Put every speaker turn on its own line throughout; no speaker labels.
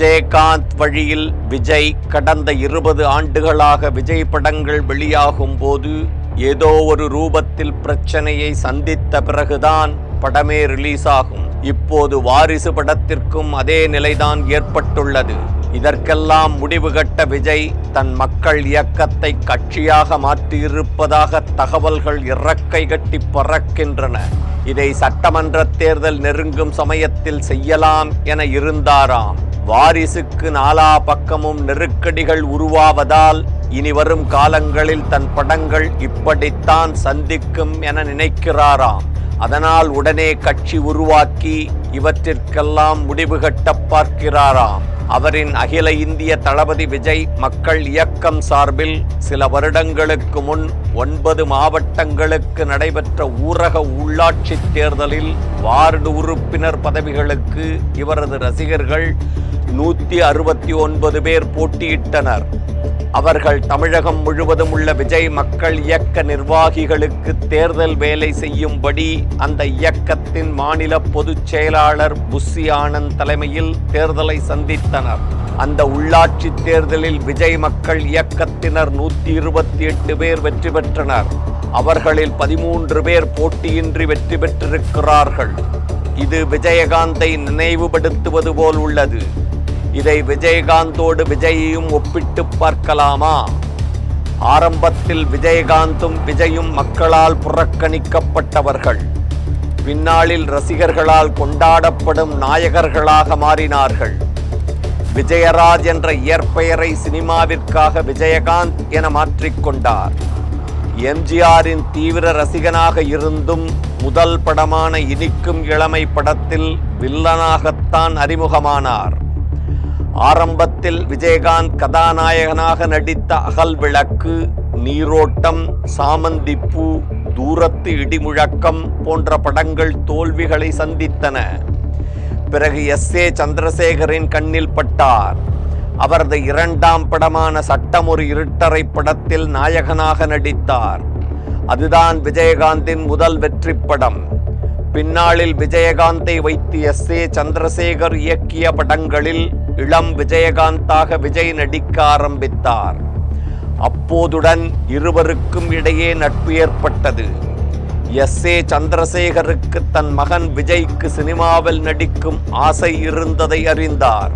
விஜயகாந்த் வழியில் விஜய் கடந்த இருபது ஆண்டுகளாக விஜய் படங்கள் வெளியாகும் போது ஏதோ ஒரு ரூபத்தில் பிரச்சனையை சந்தித்த பிறகுதான் படமே ரிலீஸ் ஆகும் இப்போது வாரிசு படத்திற்கும் அதே நிலைதான் ஏற்பட்டுள்ளது. இதற்கெல்லாம் முடிவு கட்ட விஜய் தன் மக்கள் இயக்கத்தை கட்சியாக மாற்றியிருப்பதாக தகவல்கள் இறக்கை கட்டி பறக்கின்றன. இதை சட்டமன்ற தேர்தல் நெருங்கும் சமயத்தில் செய்யலாம் என இருந்தாராம். வாரிசுக்கு நாலா பக்கமும் நெருக்கடிகள் உருவாவதால் இனி வரும் காலங்களில் தன் படங்கள் இப்படித்தான் சந்திக்கும் என நினைக்கிறாராம். அதனால் உடனே கட்சி உருவாக்கி இவற்றிற்கெல்லாம் முடிவு கட்ட பார்க்கிறாராம். அவரின் அகில இந்திய தளபதி விஜய் மக்கள் இயக்கம் சார்பில் சில வருடங்களுக்கு முன் ஒன்பது மாவட்டங்களுக்கு நடைபெற்ற ஊரக உள்ளாட்சி தேர்தலில் வார்டு உறுப்பினர் பதவிகளுக்கு இவரது ரசிகர்கள் நூற்றி அறுபத்தி ஒன்பது பேர் போட்டியிட்டனர். அவர்கள் தமிழகம் முழுவதும் உள்ள விஜய் மக்கள் இயக்க நிர்வாகிகளுக்கு தேர்தல் வேலை செய்யும்படி அந்த இயக்கத்தின் மாநில பொதுச் செயலாளர் புஸ்ஸி ஆனந்த் தலைமையில் தேர்தலை சந்தித்தனர். அந்த உள்ளாட்சி தேர்தலில் விஜய் மக்கள் இயக்கத்தினர் நூற்றி இருபத்தி எட்டு பேர் வெற்றி பெற்றனர். அவர்களில் பதிமூன்று பேர் போட்டியின்றி வெற்றி பெற்றிருக்கிறார்கள். இது விஜயகாந்தை நினைவுபடுத்துவது போல் உள்ளது. இதை விஜயகாந்தோடு விஜயையும் ஒப்பிட்டு பார்க்கலாமா? ஆரம்பத்தில் விஜயகாந்தும் விஜயும் மக்களால் புறக்கணிக்கப்பட்டவர்கள். பின்னாளில் ரசிகர்களால் கொண்டாடப்படும் நாயகர்களாக மாறினார்கள். விஜயராஜ் என்ற இயற்பெயரை சினிமாவிற்காக விஜயகாந்த் என மாற்றிக்கொண்டார் எம்ஜிஆரின் தீவிர ரசிகனாக இருந்தும் முதல் படமான இனிக்கும் இளமை படத்தில் வில்லனாகத்தான் அறிமுகமானார். ஆரம்பத்தில் விஜயகாந்த் கதாநாயகனாக நடித்த அகல் விளக்கு நீரோட்டம் சாமந்திப்பூ தூரத்து இடிமுழக்கம் போன்ற படங்கள் தோல்விகளை சந்தித்தன. பிறகு எஸ். ஏ. சந்திரசேகரின் கண்ணில் பட்டார். அவரது இரண்டாம் படமான சட்டம் ஒரு இருட்டரை படத்தில் நாயகனாக நடித்தார். அதுதான் விஜயகாந்தின் முதல் வெற்றி படம். பின்னாளில் விஜயகாந்தை வைத்து எஸ். ஏ. சந்திரசேகர் இயக்கிய படங்களில் இளம் விஜயகாந்தாக விஜய் நடிக்க ஆரம்பித்தார். அப்போதுடன் இருவருக்கும் இடையே நட்பு ஏற்பட்டது. எஸ். ஏ. சந்திரசேகருக்கு தன் மகன் விஜய்க்கு சினிமாவில் நடிக்கும் ஆசை இருந்ததை அறிந்தார்.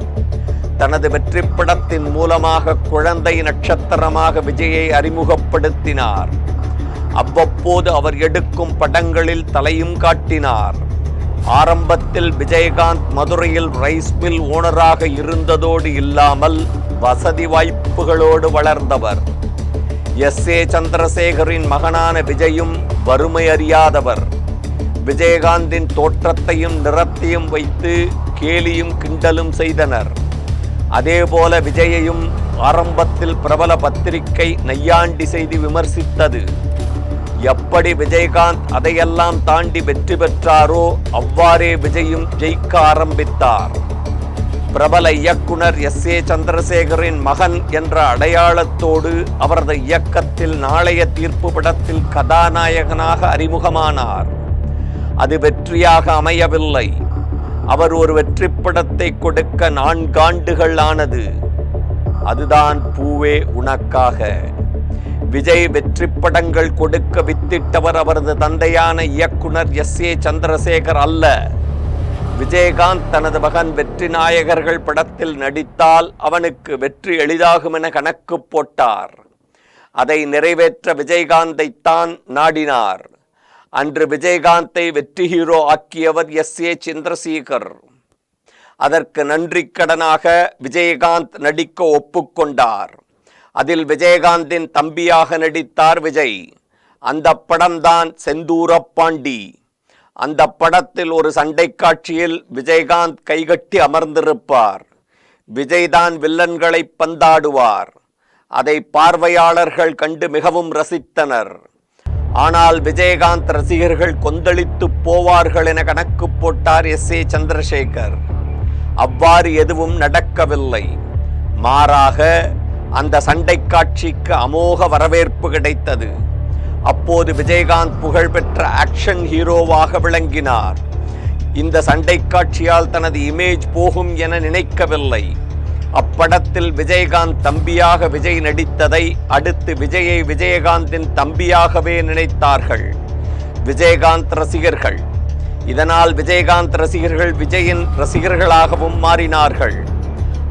தனது வெற்றி படத்தின் மூலமாக குழந்தை நட்சத்திரமாக விஜயை அறிமுகப்படுத்தினார். அவ்வப்போது அவர் எடுக்கும் படங்களில் தலையும் காட்டினார். ஆரம்பத்தில் விஜயகாந்த் மதுரையில் ரைஸ் மில் ஓனராக இருந்ததோடு இல்லாமல் வசதி வாய்ப்புகளோடு வளர்ந்தவர். எஸ். ஏ. சந்திரசேகரின் மகனான விஜயும் வறுமை அறியாதவர் விஜயகாந்தின் தோற்றத்தையும் நிறத்தையும் வைத்து கேலியும் கிண்டலும் செய்தனர். அதேபோல விஜயையும் ஆரம்பத்தில் பிரபல பத்திரிகை நையாண்டி செய்தி விமர்சித்தது. எப்படி விஜயகாந்த் அதையெல்லாம் தாண்டி வெற்றி பெற்றாரோ அவ்வாறே விஜயும் ஜெயிக்க ஆரம்பித்தார். பிரபல இயக்குனர் எஸ். ஏ. சந்திரசேகரின் மகன் என்ற அடையாளத்தோடு அவரது இயக்கத்தில் நாளைய தீர்ப்பு படத்தில் கதாநாயகனாக அறிமுகமானார். அது வெற்றியாக அமையவில்லை. அவர் ஒரு வெற்றி படத்தை கொடுக்க நான்காண்டுகள் ஆனது. அதுதான் பூவே உனக்காக. விஜய் வெற்றி படங்கள் கொடுக்க வித்திட்டவர் அவரது தந்தையான இயக்குனர் எஸ் ஏ சந்திரசேகர் அல்ல. விஜயகாந்த் தனது மகன் வெற்றி நாயகர்கள் படத்தில் நடித்தால் அவனுக்கு வெற்றி எளிதாகும் என கணக்கு போட்டார். அதை நிறைவேற்ற விஜயகாந்தைத்தான் நாடினார். அன்று விஜயகாந்தை வெற்றி ஹீரோ ஆக்கியவர் எஸ் ஏ சந்திரசேகர். அதற்கு நன்றிக்கடனாக விஜயகாந்த் நடிக்க ஒப்புக்கொண்டார். அதில் விஜயகாந்தின் தம்பியாக நடித்தார் விஜய். அந்த படம்தான் செந்தூரப்பாண்டி. அந்த படத்தில் ஒரு சண்டை காட்சியில் விஜயகாந்த் கைகட்டி அமர்ந்திருப்பார். விஜய்தான் வில்லன்களை பந்தாடுவார். அதை பார்வையாளர்கள் கண்டு மிகவும் ரசித்தனர். ஆனால் விஜயகாந்த் ரசிகர்கள் கொந்தளித்து போவார்கள் என கணக்கு போட்டார் எஸ். ஏ. சந்திரசேகர். அவ்வாறு எதுவும் நடக்கவில்லை. மாறாக அந்த சண்டை காட்சிக்கு அமோக வரவேற்பு கிடைத்தது. அப்போது விஜயகாந்த் புகழ்பெற்ற ஆக்ஷன் ஹீரோவாக விளங்கினார். இந்த சண்டை காட்சியால் தனது இமேஜ் போகும் என நினைக்கவில்லை. அப்படத்தில் விஜயகாந்த் தம்பியாக விஜய் நடித்ததை அடுத்து விஜயை விஜயகாந்தின் தம்பியாகவே நினைத்தார்கள். விஜயகாந்த் ரசிகர்கள். இதனால் விஜயகாந்த் ரசிகர்கள் விஜயின் ரசிகர்களாகவும் மாறினார்கள்.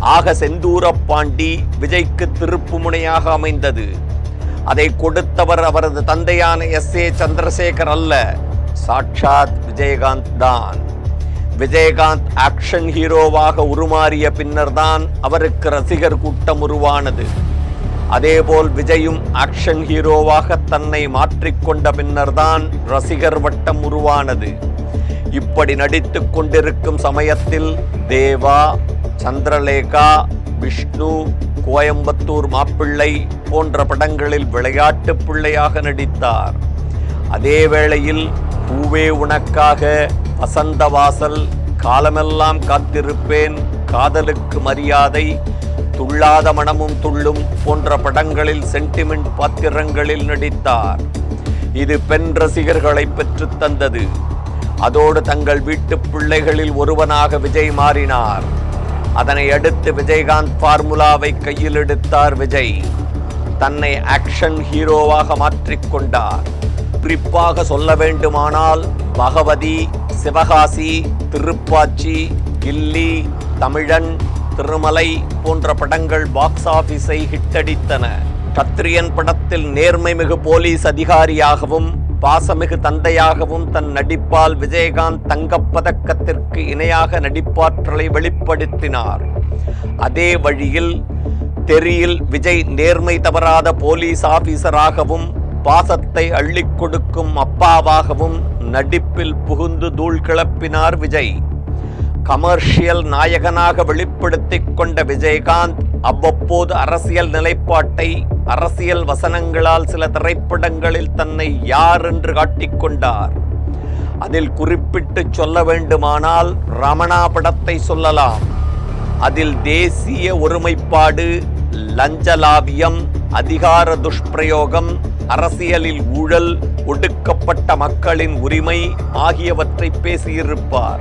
ஆக செந்தூரப்பாண்டி விஜய்க்கு திருப்பு முனையாக அமைந்தது. அதை கொடுத்தவர் அவரது தந்தையான எஸ். ஏ. சந்திரசேகர் அல்ல சாட்சாத் விஜயகாந்த் தான். விஜயகாந்த் ஆக்ஷன் ஹீரோவாக உருமாறிய பின்னர்தான் அவருக்கு ரசிகர் கூட்டம் உருவானது. அதேபோல் விஜயும் ஆக்ஷன் ஹீரோவாக தன்னை மாற்றிக்கொண்ட பின்னர்தான் ரசிகர் வட்டம் உருவானது. இப்படி நடித்துக் கொண்டிருக்கும் சமயத்தில் தேவா சந்திரலேகா விஷ்ணு கோயம்புத்தூர் மாப்பிள்ளை போன்ற படங்களில் விளையாட்டு பிள்ளையாக நடித்தார். அதே வேளையில் பூவே உனக்காக வசந்தவாசல் காலமெல்லாம் காத்திருப்பேன் காதலுக்கு மரியாதை துள்ளாத மனமும் துள்ளும் போன்ற படங்களில் சென்டிமெண்ட் பாத்திரங்களில் நடித்தார். இது பெண் ரசிகர்களை பெற்றுத் தந்தது அதோடு தங்கள் வீட்டு பிள்ளைகளில் ஒருவனாக விஜய் மாறினார். அதனை அடுத்து விஜயகாந்த் ஃபார்முலாவை கையில் எடுத்தார் விஜய். தன்னை ஆக்ஷன் ஹீரோவாக மாற்றிக்கொண்டார் குறிப்பாக சொல்ல வேண்டுமானால் பகவதி சிவகாசி திருப்பாச்சி கில்லி தமிழன் திருமலை போன்ற படங்கள் பாக்ஸ் ஆஃபீஸை ஹிட்டடித்தன கத்திரியன் படத்தில் நேர்மை மிகு போலீஸ் அதிகாரியாகவும் பாசமிகு தந்தையாகவும் தன் நடிப்பால் விஜயகாந்த் தங்கப்பதக்கத்திற்கு இணையாக நடிப்பாற்றலை வெளிப்படுத்தினார். அதே வழியில் தெரியில் விஜய் நேர்மை தவறாத போலீஸ் ஆபீசராகவும் பாசத்தை அள்ளிக் கொடுக்கும் அப்பாவாகவும் நடிப்பில் புகுந்து தூள் கிளப்பினார் விஜய். கமர்ஷியல் நாயகனாக வெளிப்படுத்திக் கொண்ட விஜயகாந்த் அவ்வப்போது அரசியல் நிலைப்பாட்டை அரசியல் வசனங்களால் சில திரைப்படங்களில் தன்னை யார் என்று காட்டிக்கொண்டார் அதில் குறிப்பிட்டு சொல்ல வேண்டுமானால் ரமணா படத்தை சொல்லலாம். அதில் தேசிய ஒருமைப்பாடு லஞ்சலாபியம் அதிகார துஷ்பிரயோகம் அரசியலில் ஊழல் ஒடுக்கப்பட்ட மக்களின் உரிமை ஆகியவற்றை பேசியிருப்பார்.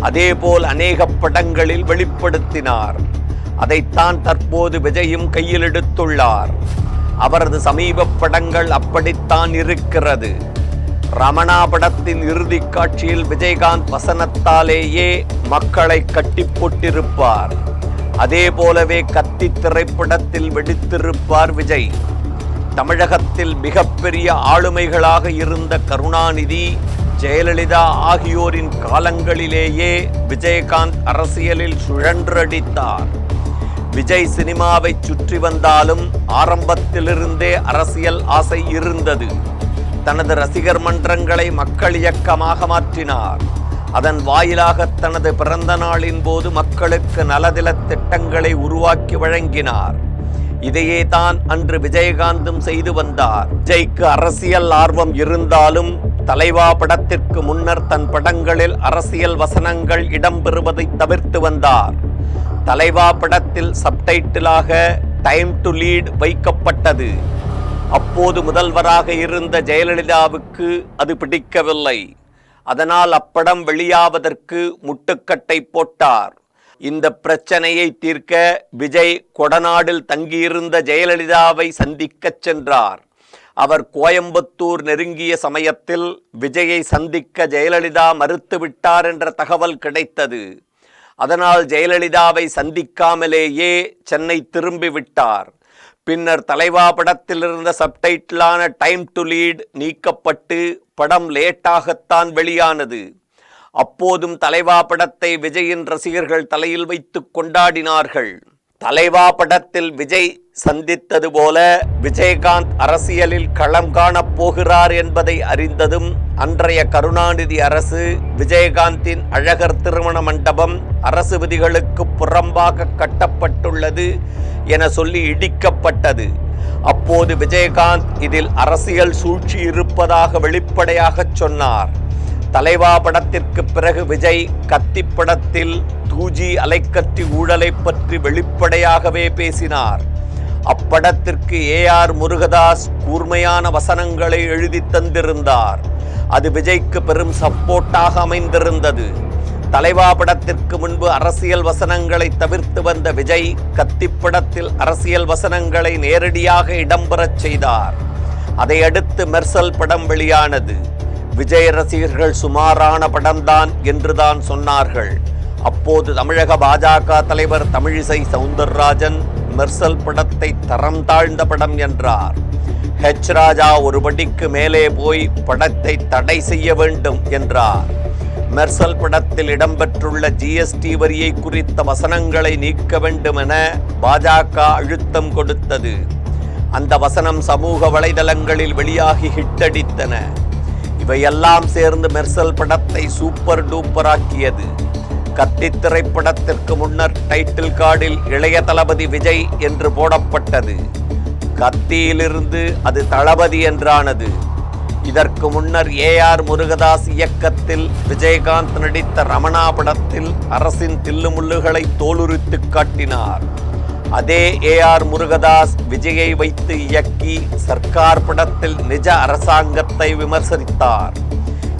அதேபோல் அநேக படங்களில் வெளிப்படுத்தினார். அதைத்தான் தற்போது விஜயும் கையில் எடுத்துள்ளார். அவரது சமீப படங்கள் அப்படித்தான் இருக்கிறது. ரமணா படத்தின் இறுதிக் காட்சியில் விஜயகாந்த் வசனத்தாலேயே மக்களை கட்டி போட்டிருப்பார். அதே போலவே கத்தி திரைப்படத்தில் வெடித்திருப்பார் விஜய். தமிழகத்தில் மிகப்பெரிய ஆளுமைகளாக இருந்த கருணாநிதி ஜெயலலிதா ஆகியோரின் காலங்களிலேயே விஜயகாந்த் அரசியலில் சுழன்றடித்தார். விஜய் சினிமாவை சுற்றி வந்தாலும் ஆரம்பத்திலிருந்தே அரசியல் ஆசை இருந்தது. தனது ரசிகர் மன்றங்களை மக்கள் இயக்கமாக மாற்றினார். அதன் வாயிலாக தனது பிறந்த நாளின் போது மக்களுக்கு நலதில திட்டங்களை உருவாக்கி வழங்கினார். இதையே தான் அன்று விஜயகாந்தும் செய்து வந்தார். விஜய்க்கு அரசியல் ஆர்வம் இருந்தாலும் தலைவா படத்திற்கு முன்னர் தன் படங்களில் அரசியல் வசனங்கள் இடம்பெறுவதை தவிர்த்து வந்தார். தலைவா படத்தில் சப்டைட்டிலாக டைம் டு லீட் வைக்கப்பட்டது. அப்போது முதல்வராக இருந்த ஜெயலலிதாவுக்கு அது பிடிக்கவில்லை. அதனால் அப்படம் வெளியாவதற்கு முட்டுக்கட்டை போட்டார். இந்த பிரச்சனையை தீர்க்க விஜய் கொடநாடில் தங்கியிருந்த ஜெயலலிதாவை சந்திக்கச் சென்றார். அவர் கோயம்புத்தூர் நெருங்கிய சமயத்தில் விஜயை சந்திக்க ஜெயலலிதா மறுத்துவிட்டார் என்ற தகவல் கிடைத்தது. அதனால் ஜெயலலிதாவை சந்திக்காமலேயே சென்னை திரும்பி விட்டார் பின்னர் தலைவா படத்தில் இருந்த சப்டைட்டிலான டைம் டு லீட் நீக்கப்பட்டு படம் லேட்டாகத்தான் வெளியானது. அப்போதும் தலைவா படத்தை விஜயின் ரசிகர்கள் தலையில் வைத்து கொண்டாடினார்கள். தலைவா படத்தில் விஜய் சந்தித்தது போல விஜயகாந்த் அரசியலில் களம் காணப் போகிறார் என்பதை அறிந்ததும் அன்றைய கருணாநிதி அரசு விஜயகாந்தின் அழகர் திருமண மண்டபம் அரசு விதிகளுக்கு புறம்பாக கட்டப்பட்டுள்ளது. என சொல்லி இடிக்கப்பட்டது. அப்போது விஜயகாந்த் இதில் அரசியல் சூழ்ச்சி இருப்பதாக வெளிப்படையாகச் சொன்னார். தலைவா படத்திற்கு பிறகு விஜய் கத்தி படத்தில் தூஜி அலைக்கற்றி ஊழலை பற்றி வெளிப்படையாகவே பேசினார். அப்படத்திற்கு ஏ ஆர் முருகதாஸ் கூர்மையான வசனங்களை எழுதி தந்திருந்தார். அது விஜய்க்கு பெரும் சப்போர்ட்டாக அமைந்திருந்தது. தலைவா படத்திற்கு முன்பு அரசியல் வசனங்களை தவிர்த்து வந்த விஜய் கத்திப்படத்தில் அரசியல் வசனங்களை நேரடியாக இடம்பெறச் செய்தார். அதையடுத்து மெர்சல் படம் வெளியானது. விஜய் ரசிகர்கள் சுமாரான படம்தான் என்றுதான் சொன்னார்கள். அப்போது தமிழக பாஜக தலைவர் தமிழிசை சவுந்தரராஜன் மெர்சல் படத்தை தரம் தாழ்ந்த படம் என்றார். ஹெச் ராஜா ஒரு படிக்கு மேலே போய் படத்தை தடை செய்ய வேண்டும் என்றார். மெர்சல் படத்தில் இடம்பெற்றுள்ள ஜிஎஸ்டி வரியை குறித்த வசனங்களை நீக்க வேண்டும் என பாஜக அழுத்தம் கொடுத்தது. அந்த வசனம் சமூக வலைதளங்களில் வெளியாகி ஹிட்டடித்தன இவையெல்லாம் சேர்ந்து மெர்சல் படத்தை சூப்பர் டூப்பராக்கியது கத்தி திரைப்படத்திற்கு முன்னர் டைட்டில் கார்டில் இளைய தளபதி விஜய் என்று போடப்பட்டது. கத்தியிலிருந்து அது தளபதி என்றானது. இதற்கு முன்னர் ஏ ஆர் முருகதாஸ் இயக்கத்தில் விஜயகாந்த் நடித்த ரமணா படத்தில் அரசின் தில்லுமுள்ளுகளை தோலுரித்து காட்டினார். அதே ஏ ஆர் முருகதாஸ் விஜயை வைத்து இயக்கி சர்க்கார் படத்தில் நிஜ அரசாங்கத்தை விமர்சித்தார்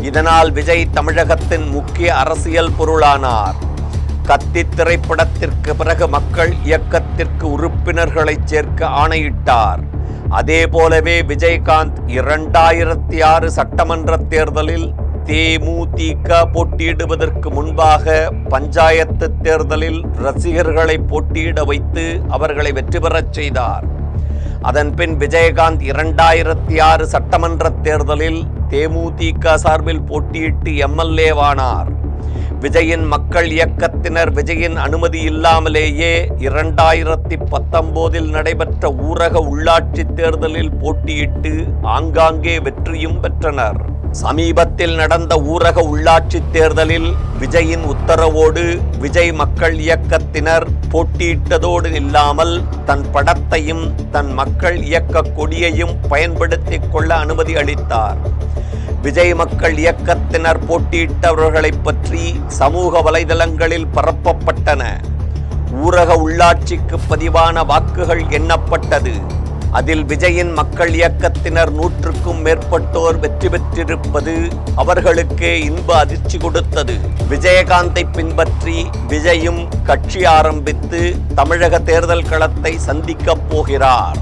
இதனால் விஜய் தமிழகத்தின் முக்கிய அரசியல் பொருளானார். கத்தி திரைப்படத்திற்கு பிறகு மக்கள் இயக்கத்திற்கு உறுப்பினர்களை சேர்க்க ஆணையிட்டார். அதே போலவே விஜயகாந்த் இரண்டாயிரத்தி ஆறு சட்டமன்ற தேர்தலில் தேமுதிக போட்டியிடுவதற்கு முன்பாக பஞ்சாயத்து தேர்தலில் ரசிகர்களை போட்டியிட வைத்து அவர்களை வெற்றி பெறச் செய்தார். அதன் பின் விஜயகாந்த் இரண்டாயிரத்தி ஆறு சட்டமன்ற தேர்தலில் தேமுதிக சார்பில் போட்டியிட்டு எம்எல்ஏவானார். விஜயின் மக்கள் இயக்கத்தினர் விஜயின் அனுமதி இல்லாமலேயே இரண்டாயிரத்தி பத்தொன்பதில் நடைபெற்ற ஊரக உள்ளாட்சி தேர்தலில் போட்டியிட்டு ஆங்காங்கே வெற்றியும் பெற்றனர். சமீபத்தில் நடந்த ஊரக உள்ளாட்சி தேர்தலில் விஜயின் உத்தரவோடு விஜய் மக்கள் இயக்கத்தினர் போட்டியிட்டதோடு இல்லாமல் தன் படத்தையும் தன் மக்கள் இயக்க கொடியையும் பயன்படுத்திக் கொள்ள அனுமதி அளித்தார். விஜய் மக்கள் இயக்கத்தினர் போட்டியிட்டவர்களை பற்றி சமூக வலைதளங்களில் பரப்பப்பட்டன. ஊரக உள்ளாட்சிக்கு பதிவான வாக்குகள் எண்ணப்பட்டது. அதில் விஜயின் மக்கள் இயக்கத்தினர் நூற்றுக்கும் மேற்பட்டோர் வெற்றி பெற்றிருப்பது அவர்களுக்கே இன்ப அதிர்ச்சி கொடுத்தது. விஜயகாந்தை பின்பற்றி விஜயும் கட்சி ஆரம்பித்து தமிழக தேர்தல் களத்தை சந்திக்கப் போகிறார்.